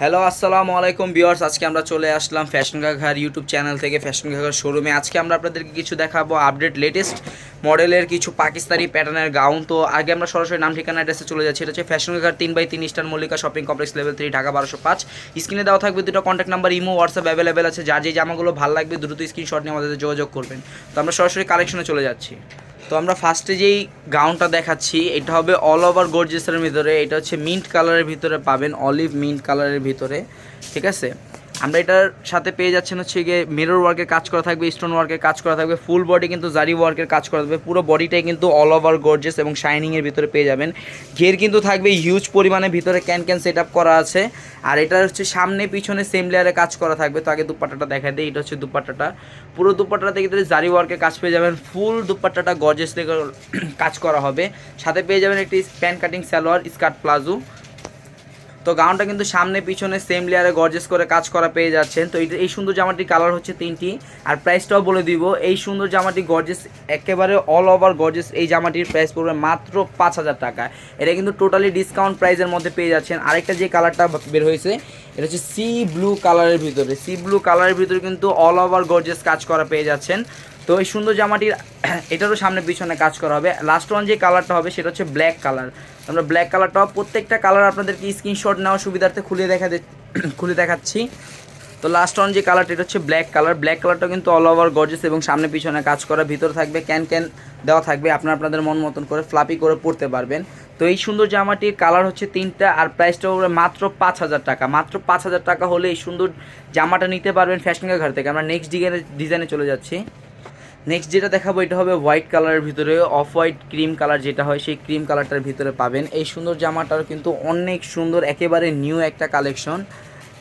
Hello, আসসালামু আলাইকুম viewers. আজকে আমরা চলে আসলাম ফ্যাশন ঘাঘার ইউটিউব চ্যানেল থেকে ফ্যাশন ঘাঘার শোরুমে। আজকে আমরা আপনাদেরকে কিছু দেখাবো আপডেট লেটেস্ট মডেলের কিছু পাকিস্তানি প্যাটার্নের গাউন তো আগে আমরা সরাসরি নাম, ঠিকানা অ্যাড্রেসে চলে যাচ্ছি। এটা হচ্ছে ফ্যাশন ঘাঘার তিন বাই তিন star Mallika shopping complex level three Dhaka বারোশো পাঁচ। স্ক্রিনে দেওয়া থাকবে দুটো contact number Imo, WhatsApp available আছে। যার যে জামাগুলো ভালো লাগবে, দ্রুত স্ক্রিনশট নিয়ে আমাদের যোগাযোগ করবেন। তো আমরা সরাসরি কালেকশনে চলে যাচ্ছি। তো আমরা ফার্স্টে যেই গাউনটা দেখাচ্ছি, এটা হবে অল ওভার গোর্জেসের ভিতরে, এটা হচ্ছে মিন্ট কালারের ভিতরে পাবেন অলিভ মিন্ট কালারের ভিতরে, ঠিক আছে? আমরা এটার সাথে পেয়ে যাচ্ছেন হচ্ছে গিয়ে মিরর ওয়ার্কের কাজ করা থাকবে স্টোন ওয়ার্কের কাজ করা থাকবে ফুল বডি কিন্তু জারি ওয়ার্কের কাজ করা থাকবে, পুরো বডিটাই কিন্তু অল ওভার গর্জেস এবং শাইনিংয়ের ভিতরে পেয়ে যাবেন। ঘের কিন্তু থাকবে হিউজ পরিমাণে ভিতরে ক্যান ক্যান সেট করা আছে। আর এটা হচ্ছে সামনে, পিছনে সেম লেয়ারে কাজ করা থাকবে। তো আগে দুপাট্টাটা দেখা দিই, এটা হচ্ছে দুপাট্টাটা। পুরো দুপাট্টাতে কিন্তু জারি ওয়ার্কের কাজ পেয়ে যাবেন ফুল দুপাট্টাটা গর্জেস কাজ করা হবে। সাথে পেয়ে যাবেন একটি pant cutting salwar skirt palazzo তো গাউনটা কিন্তু সামনে, পিছনে সেম লেয়ারে গর্জেস করে কাজ করা পেয়ে যাচ্ছেন। তো এই সুন্দর জামাটির কালার হচ্ছে তিনটি। আর প্রাইসটাও বলে দিব, এই সুন্দর জামাটি গর্জেস একেবারে অল ওভার গর্জেস এই জামাটির প্রাইস পড়বে মাত্র পাঁচ হাজার টাকা। এটা কিন্তু টোটালি ডিসকাউন্ট প্রাইসের মধ্যে পেয়ে যাচ্ছেন। আরেকটা যে কালারটা বের হয়েছে, এটা হচ্ছে সি ব্লু কালারের ভিতরে। সি ব্লু কালারের ভিতরে কিন্তু অল ওভার গর্জেস কাজ করা পেয়ে যাচ্ছেন। তো এই সুন্দর জামাটির, এটারও সামনে পিছনে কাজ করা হবে। লাস্ট ওয়ান যে কালারটা হবে, সেটা হচ্ছে ব্ল্যাক কালার আমরা ব্ল্যাক কালারটা প্রত্যেকটা কালার আপনাদেরকে স্ক্রিনশট নেওয়া সুবিধার্থে খুলে দেখা খুলে দেখাচ্ছি। তো লাস্ট ওয়ান যে কালারটা এটা হচ্ছে ব্ল্যাক কালার ব্ল্যাক কালারটা কিন্তু অল ওভার গর্জেস এবং সামনে পিছনে কাজ করা। ভিতরে থাকবে ক্যান ক্যান দেওয়া থাকবে। আপনারা আপনাদের মন মতন করে ফ্লাপি করে পড়তে পারবেন। তো এই সুন্দর জামাটির কালার হচ্ছে তিনটা, আর প্রাইসটা মাত্র পাঁচ হাজার টাকা। মাত্র পাঁচ হাজার টাকা হলে এই সুন্দর জামাটা নিতে পারবেন ফ্যাশন ঘর থেকে। আমরা নেক্সট ডিজাইনে ডিজাইনে চলে যাচ্ছি। নেক্সট যেটা দেখাবো, এটা হবে হোয়াইট কালারের ভিতরে অফ হোয়াইট ক্রিম কালার যেটা হয়, সেই ক্রিম কালারটার ভিতরে পাবেন। এই সুন্দর জামাটার কিন্তু অনেক সুন্দর, একেবারে নিউ একটা কালেকশন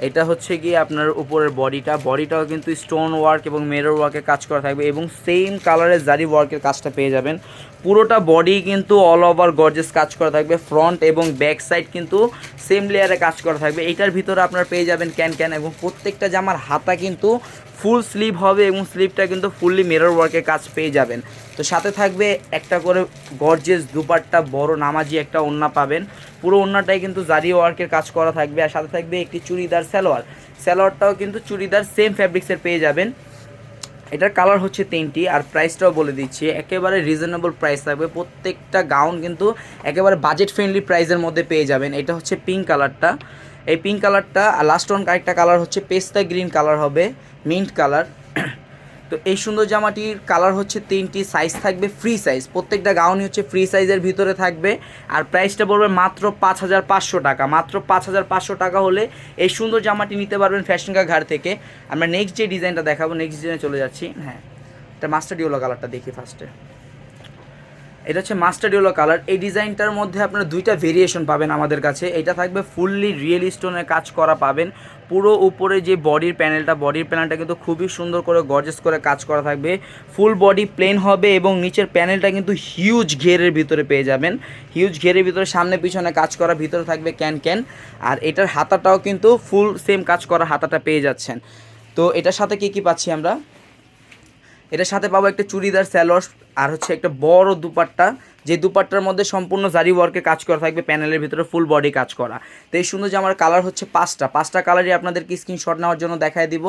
এটা হচ্ছে গিয়ে আপনার উপরের বডিটা। বডিটাও কিন্তু স্টোন ওয়ার্ক এবং মেরর ওয়ার্কের কাজ করা থাকবে এবং সেম কালারের জারি ওয়ার্কের কাজটা পেয়ে যাবেন। পুরোটা বডি কিন্তু অল ওভার গর্জেস কাজ করা থাকবে। ফ্রন্ট এবং ব্যাক সাইড কিন্তু সেম লেয়ারে কাজ করা থাকবে। এটার ভিতরে আপনার পেয়ে যাবেন ক্যান ক্যান এবং প্রত্যেকটা জামার হাতা কিন্তু ফুল স্লিভ হবে এবং স্লিভটা কিন্তু ফুললি মিরর ওয়ার্কের কাজ পেয়ে যাবেন। তো সাথে থাকবে একটা করে গর্জেস দুপাট্টা, বড় নামাজি একটা ওন্না পাবেন। পুরো ওন্নাটাই কিন্তু জারি ওয়ার্কের কাজ করা থাকবে। আর সাথে থাকবে একটি চুড়িদার সালোয়ার। সালোয়ারটাও কিন্তু চুড়িদার সেম ফ্যাব্রিক্সের পেয়ে যাবেন। এটার কালার হচ্ছে তিনটি। আর প্রাইসটাও বলে দিচ্ছি। একেবারে রিজনেবল প্রাইস থাকবে। প্রত্যেকটা গাউন কিন্তু একেবারে বাজেট ফ্রেন্ডলি প্রাইসের মধ্যে পেয়ে যাবেন। এটা হচ্ছে পিঙ্ক কালারটা এই পিঙ্ক কালারটা আর লাস্ট ওয়ান আরেকটা কালার হচ্ছে পেস্তা গ্রিন কালার হবে। মিন্ট কালার তো এই সুন্দর জামাটির কালার হচ্ছে তিনটি সাইজ থাকবে ফ্রি সাইজ প্রত্যেকটা গাউনই হচ্ছে ফ্রি সাইজের ভিতরে থাকবে। আর প্রাইসটা পড়বে মাত্র পাঁচ হাজার পাঁচশো টাকা। মাত্র পাঁচ হাজার পাঁচশো টাকা হলে এই সুন্দর জামাটি নিতে পারবেন ফ্যাশনকা ঘাট থেকে। আমরা নেক্সট যে ডিজাইনটা দেখাবো নেক্সট ডিজাইনে চলে যাচ্ছি। হ্যাঁ এটা মাস্টার ডিওলো কালারটা দেখি ফার্স্টে এটা হচ্ছে মাস্টার ডিওলো কালার এই ডিজাইনটার মধ্যে আপনারা দুইটা ভেরিয়েশন পাবেন আমাদের কাছে। এটা থাকবে ফুললি রিয়েল স্টোনের কাজ করা পাবেন। পুরো উপরে যে বডির প্যানেলটা বডির প্যানেলটা কিন্তু খুবই সুন্দর করে গর্জেস করে কাজ করা থাকবে। ফুল বডি প্লেন হবে এবং নিচের প্যানেলটা কিন্তু হিউজ ঘেরের ভিতরে পেয়ে যাবেন। হিউজ ঘেরের ভিতরে সামনে পিছনে কাজ করা, ভিতরে থাকবে ক্যান ক্যান আর এটার হাতাটাও কিন্তু ফুল সেম কাজ করা হাতাটা পেয়ে যাচ্ছেন। তো এটার সাথে কি কি পাচ্ছি আমরা? এটার সাথে পাবো একটা চুড়িদার স্যালোয়ার আর হচ্ছে একটা বড় দুপাট্টা। যে দুপাট্টার মধ্যে সম্পূর্ণ জারি ওয়ার্কে কাজ করা থাকবে, প্যানেলের ভিতরে ফুল বডি কাজ করা। তো এই সুন্দর যে আমার কালার হচ্ছে পাঁচটা। পাঁচটা কালারই আপনাদেরকে স্ক্রিনশট নেওয়ার জন্য দেখায় দিব।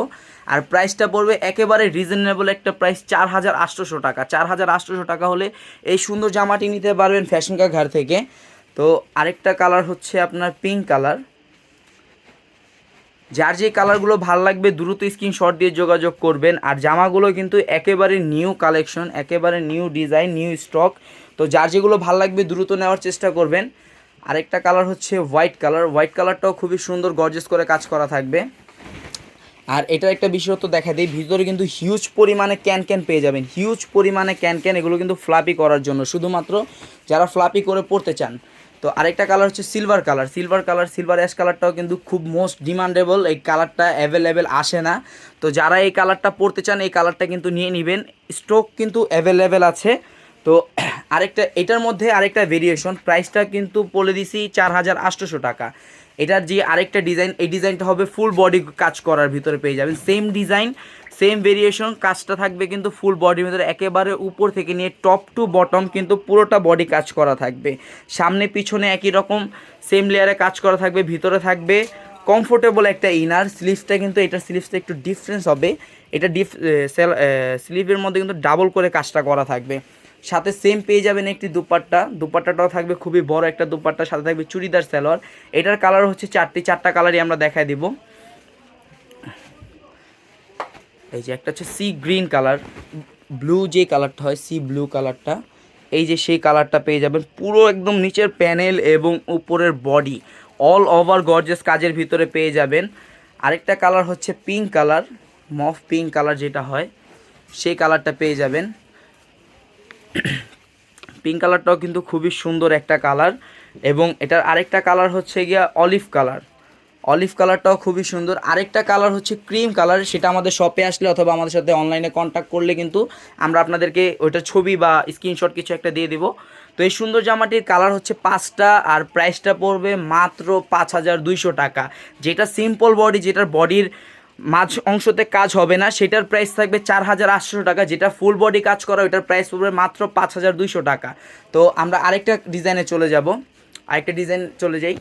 আর প্রাইসটা পড়বে একেবারে রিজনেবল একটা প্রাইস চার হাজার আটশোশো টাকা। চার হাজার আটশোশো টাকা হলে এই সুন্দর জামাটি নিতে পারবেন ফ্যাশন কা ঘর থেকে। তো আরেকটা কালার হচ্ছে আপনার পিঙ্ক কালার যার যে কালারগুলো ভালো লাগবে দ্রুত স্ক্রিনশট দিয়ে যোগাযোগ করবেন। আর জামাগুলো কিন্তু একেবারে নিউ কালেকশন একেবারে নিউ ডিজাইন নিউ স্টক তো যার যেগুলো ভালো লাগবে দ্রুত নেওয়ার চেষ্টা করবেন। আরেকটা কালার হচ্ছে হোয়াইট কালার হোয়াইট কালারটাও খুবই সুন্দর গর্জেস করে কাজ করা থাকবে। আর এটার একটা বিশেষত্ব দেখা দিই, ভিতরে কিন্তু হিউজ পরিমাণে ক্যান ক্যান পেয়ে যাবেন। হিউজ পরিমাণে ক্যান ক্যান এগুলো কিন্তু ফ্লাপি করার জন্য। শুধুমাত্র যারা ফ্লাপি করে পড়তে চান তো আরেকটা কালার হচ্ছে silver colour silver colour silver ash কালারটাও কিন্তু খুব মোস্ট ডিমান্ডেবল এই কালারটা অ্যাভেলেবেল আসে না। তো যারা এই কালারটা পড়তে চান, এই কালারটা কিন্তু নিয়ে নেবেন। স্টক কিন্তু অ্যাভেলেবেল আছে। তো আরেকটা, এটার মধ্যে আরেকটা ভেরিয়েশন প্রাইসটা কিন্তু বলে দিছি চার হাজার আটশোশো টাকা। এটার যে আরেকটা ডিজাইন এই ডিজাইনটা হবে ফুল বডি কাজ করার ভিতরে পেয়ে যাবেন। সেম ডিজাইন সেম ভেরিয়েশন কাজটা থাকবে কিন্তু ফুল বডির ভিতরে। একেবারে উপর থেকে নিয়ে টপ টু বটম কিন্তু পুরোটা বডি কাজ করা থাকবে। সামনে পিছনে একই রকম সেম লেয়ারে কাজ করা থাকবে, ভিতরে থাকবে। কমফোর্টেবল একটা ইনার স্লিভসটা কিন্তু এটার স্লিভসটা একটু ডিফারেন্স হবে। এটা ডিফ সেল স্লিভের মধ্যে কিন্তু ডাবল করে কাজটা করা থাকবে। সাথে সেম পেয়ে যাবেন একটি দুপাট্টা। দুপাট্টাটাও থাকবে খুবই বড় একটা দুপাট্টা, সাথে থাকবে চুড়িদার সালোয়ার। এটার কালার হচ্ছে চারটি। চারটা কালারই আমরা দেখায় দিব। এই যে একটা হচ্ছে সি গ্রিন কালার ব্লু যে কালারটা হয় সি ব্লু কালারটা এই যে সেই কালারটা পেয়ে যাবেন পুরো একদম নিচের প্যানেল এবং উপরের বডি অল ওভার গর্জেস কাজের ভিতরে পেয়ে যাবেন। আরেকটা কালার হচ্ছে পিঙ্ক কালার মফ পিঙ্ক কালার যেটা হয়, সেই কালারটা পেয়ে যাবেন। পিঙ্ক কালারটাও কিন্তু খুবই সুন্দর একটা কালার এবং এটার আরেকটা কালার হচ্ছে গিয়া অলিভ কালার অলিভ কালারটাও খুবই সুন্দর। আরেকটা কালার হচ্ছে ক্রিম কালার, সেটা আমাদের শপে আসলে অথবা আমাদের সাথে অনলাইনে কন্ট্যাক্ট করলে কিন্তু আমরা আপনাদেরকে ওইটা ছবি বা স্ক্রিনশট কিছু একটা দিয়ে দিব। তো এই সুন্দর জামাটির কালার হচ্ছে পাঁচটা আর প্রাইসটা পড়বে মাত্র পাঁচ হাজার দুইশো টাকা। যেটা সিম্পল বডি যেটার বডির মাঝ অংশতে কাজ হবে না, সেটার প্রাইস থাকবে চার হাজার আটশো টাকা। যেটা ফুল বডি কাজ করা, ওইটার প্রাইস পড়বে মাত্র পাঁচ হাজার দুইশো টাকা। তো আমরা আরেকটা ডিজাইনে চলে যাব। আরেকটা ডিজাইন চলে যাই।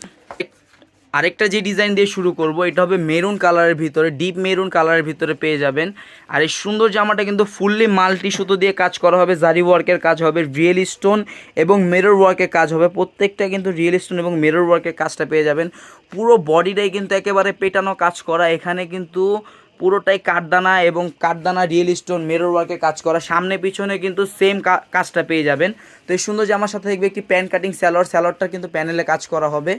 আরেকটা যে ডিজাইন দিয়ে শুরু করব, এটা হবে মেরুন কালারের ভিতরে ডিপ মেরুন কালারের ভিতরে পেয়ে যাবেন। আর এই সুন্দর জামাটা কিন্তু ফুললি মাল্টি সুতো দিয়ে কাজ করা হবে জারি ওয়ার্কের কাজ হবে রিয়েল স্টোন এবং মিরর ওয়ার্কের কাজ হবে। প্রত্যেকটা কিন্তু রিয়েল স্টোন এবং মিরর ওয়ার্কের কাজটা পেয়ে যাবেন। পুরো বডিটাই কিন্তু একেবারে পেটানো কাজ করা, এখানে কিন্তু পুরোটাই কাঠদানা এবং কাঠদানা রিয়েল স্টোন মেরর ওয়ার্কে কাজ করা। সামনে পিছনে কিন্তু সেম কাজটা পেয়ে যাবেন। তো এই সুন্দর জামার সাথে দেখবে একটি প্যান কাটিং স্যালোয়ার স্যালোয়ারটা কিন্তু প্যানেলে কাজ করা হবে।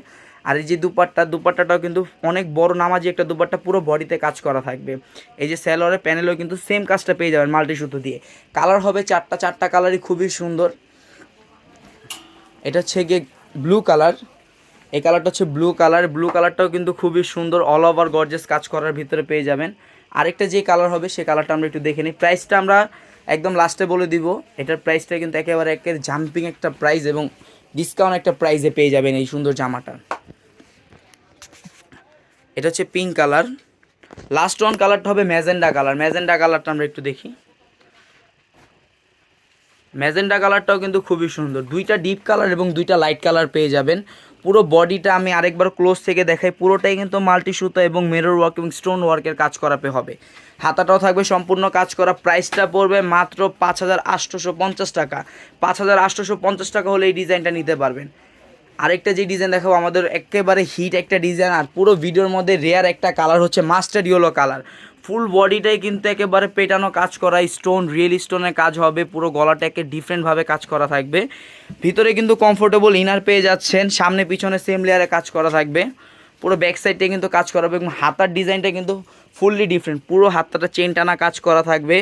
আর এই যে দুপাট্টা, দুপাট্টাটাও কিন্তু অনেক বড় নামাজি একটা দুপাট্টা পুরো বডিতে কাজ করা থাকবে। এই যে স্যালোয়ারের প্যানেলেও কিন্তু সেম কাজটা পেয়ে যাবেন মাল্টি সুতো দিয়ে। কালার হবে চারটা চারটা কালারই খুবই সুন্দর। এটা হচ্ছে গিয়ে ব্লু কালার এই কালারটা হচ্ছে ব্লু কালার ব্লু কালারটাও কিন্তু খুবই সুন্দর অল ওভার গর্জেস কাজ করার ভিতরে পেয়ে যাবেন। আরেকটা যে কালার হবে সে কালারটা আমরা একটু দেখে নিই। প্রাইসটা আমরা একদম লাস্টে বলে দিব। এটার প্রাইসটা কিন্তু একেবারে একের জাম্পিং একটা প্রাইস এবং ডিসকাউন্ট একটা প্রাইসে পেয়ে যাবেন এই সুন্দর জামাটা। এটা হচ্ছে পিঙ্ক কালার লাস্ট ওয়ান কালারটা হবে ম্যাজেন্ডা কালার ম্যাজেন্ডা কালারটা আমরা একটু দেখি। ম্যাজেন্ডা কালারটাও কিন্তু খুবই সুন্দর। দুইটা ডিপ কালার এবং দুইটা লাইট কালার পেয়ে যাবেন। পুরো বডিটা আমি আরেকবার ক্লোজ থেকে দেখাই। পুরোটাই কিন্তু মাল্টি সুতো এবং মিরর ওয়ার্ক এবং স্টোন ওয়ার্কের কাজ করাতে হবে। হাতাটাও থাকবে সম্পূর্ণ কাজ করা। প্রাইসটা পড়বে মাত্র পাঁচ হাজার টাকা। পাঁচ হাজার টাকা হলে এই ডিজাইনটা নিতে পারবেন। আরেকটা যে ডিজাইন দেখাবো, আমাদের একেবারে হিট একটা ডিজাইন আর পুরো ভিডিওর মধ্যে রেয়ার একটা কালার হচ্ছে মাস্টার ইয়েলো কালার ফুল বডিটাই কিন্তু একেবারে পেটানো কাজ করা স্টোন রিয়েল স্টোনের কাজ হবে, পুরো গলাটাকে ডিফারেন্টভাবে কাজ করা থাকবে। ভিতরে কিন্তু কমফোর্টেবল ইনার পেয়ে যাচ্ছেন, সামনে পিছনে সেম লেয়ারে কাজ করা থাকবে। পুরো ব্যাক সাইডটা কিন্তু কাজ করা হবে, এবং হাতার ডিজাইনটা কিন্তু ফুললি ডিফারেন্ট পুরো হাতটা চেন টানা কাজ করা থাকবে।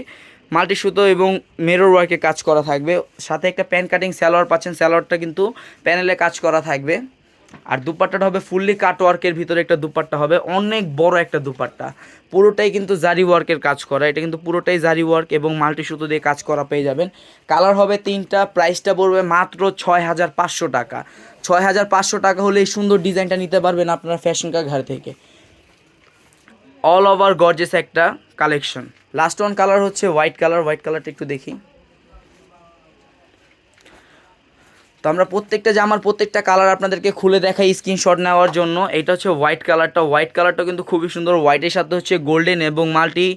মাল্টি সুতো এবং মেরর ওয়ার্কে কাজ করা থাকবে। সাথে একটা প্যান কাটিং স্যালোয়ার পাচ্ছেন স্যালোয়ারটা কিন্তু প্যানেলে কাজ করা থাকবে। আর দুপাট্টাটা হবে ফুললি কাট ওয়ার্কের ভিতরে একটা দুপাট্টা হবে, অনেক বড় একটা দুপাট্টা। পুরোটাই কিন্তু জারি ওয়ার্কের কাজ করা, এটা কিন্তু পুরোটাই জারি ওয়ার্ক এবং মাল্টি সুতো দিয়ে কাজ করা পেয়ে যাবেন। কালার হবে তিনটা প্রাইসটা পড়বে মাত্র ছয় হাজার পাঁচশো টাকা। ছয় হাজার পাঁচশো টাকা হলে এই সুন্দর ডিজাইনটা নিতে পারবেন আপনারা ফ্যাশন কা ঘর থেকে। অল ওভার গর্জেস একটা কালেকশন লাস্ট ওয়ান কালার হচ্ছে হোয়াইট কালার হোয়াইট কালারটা একটু দেখি। তো আমরা প্রত্যেকটা জামার প্রত্যেকটা কালার আপনাদেরকে খুলে দেখাই স্ক্রিনশট নেওয়ার জন্য। এটা হচ্ছে হোয়াইট কালারটা হোয়াইট কালারটা কিন্তু খুবই সুন্দর। হোয়াইটের সাথে হচ্ছে গোল্ডেন এবং মাল্টি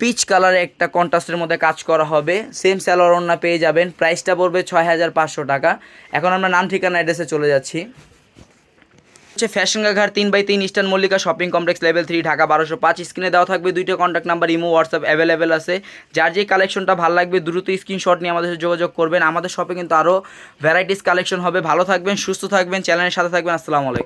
পিচ কালারে একটা কন্ট্রাস্টের মধ্যে কাজ করা হবে। সেম স্যালোয়ার ওড়না পেয়ে যাবেন। প্রাইসটা পড়বে ছয় হাজার পাঁচশো টাকা। এখন আমরা নাম ঠিকানা অ্যাড্রেসে চলে যাচ্ছি। হচ্ছে ফ্যাশন ঘাট তিন বাই তিন Eastern Mallika shopping complex level three Dhaka বারোশো পাঁচ। স্ক্রিনে দেওয়া থাকবে দুইটা contact number Imo WhatsApp available আছে। যার যে কালেকশনটা ভালো লাগবে, দ্রুত স্ক্রিনশট নিয়ে আমাদের সাথে যোগাযোগ করবেন। আমাদের শপে কিন্তু আরও ভ্যারাইটিস কালেকশন হবে। ভালো থাকবেন, সুস্থ থাকবেন চ্যানেলের সাথে থাকবেন। আসসালামু আলাইকুম।